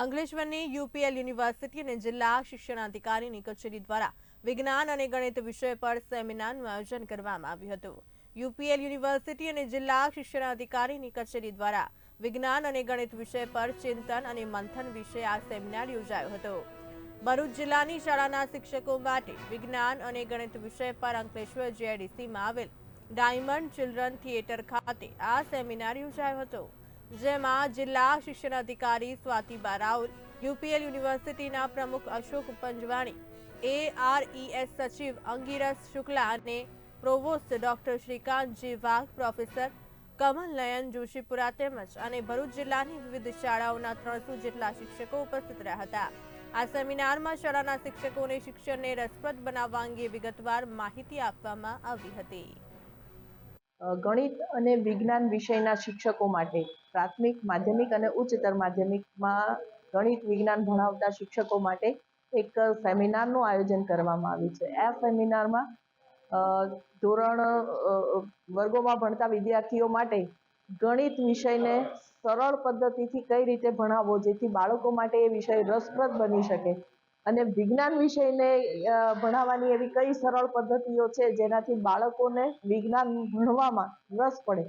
અંકલેશ્વરની UPL university અને જિલ્લા શિક્ષણાધિકારીની કચેરી દ્વારા વિજ્ઞાન અને ગણિત વિષય પર સેમિનારનું આયોજન કરવામાં આવ્યું હતું. યુપીએલ યુનિવર્સિટી અને જિલ્લા શિક્ષણાધિકારીની કચેરી દ્વારા વિજ્ઞાન અને ગણિત વિષય પર ચિંતન અને મંથન વિશે આ સેમિનાર યોજાયો હતો. ભરૂચ જિલ્લાની શાળાના શિક્ષકો માટે વિજ્ઞાન અને ગણિત વિષય પર અંકલેશ્વર જીઆઈડીસીમાં આવેલ ડાયમંડ ચિલ્ડ્રન થિયેટર ખાતે આ સેમિનાર યોજાયો હતો. જેમાં જિલ્લા શિક્ષણ અધિકારી સ્વાતિબા બારાઉલ, યુપીએલ યુનિવર્સિટીના પ્રમુખ અશોક પંજવાણી, એઆરઈએસ સચિવ અંગીરસ શુક્લા અને પ્રોવોસ્ટ ડોક્ટર શ્રીકાંતજી વાઘ, પ્રોફેસર કમલ નયન જોશીપુરા તેમજ અને ભરૂચ જિલ્લાની વિવિધ શાળાઓના ત્રણસો જેટલા શિક્ષકો ઉપસ્થિત રહ્યા હતા. આ સેમિનારમાં શાળાના શિક્ષકોને શિક્ષણને રસપ્રદ બનાવવા અંગે વિગતવાર માહિતી આપવામાં આવી હતી. ગણિત અને વિજ્ઞાન વિષયના શિક્ષકો માટે પ્રાથમિક, માધ્યમિક અને ઉચ્ચતર માધ્યમિકમાં ગણિત, વિજ્ઞાન ભણાવતા શિક્ષકો માટે એક સેમિનારનું આયોજન કરવામાં આવ્યું છે. આ સેમિનારમાં ધોરણ વર્ગોમાં ભણતા વિદ્યાર્થીઓ માટે ગણિત વિષયને સરળ પદ્ધતિથી કઈ રીતે ભણાવવો, જેથી બાળકો માટે એ વિષય રસપ્રદ બની શકે અને વિજ્ઞાન વિષયને ભણાવવાની એવી કઈ સરળ પદ્ધતિઓ છે જેનાથી બાળકોને વિજ્ઞાન ભણવામાં રસ પડે?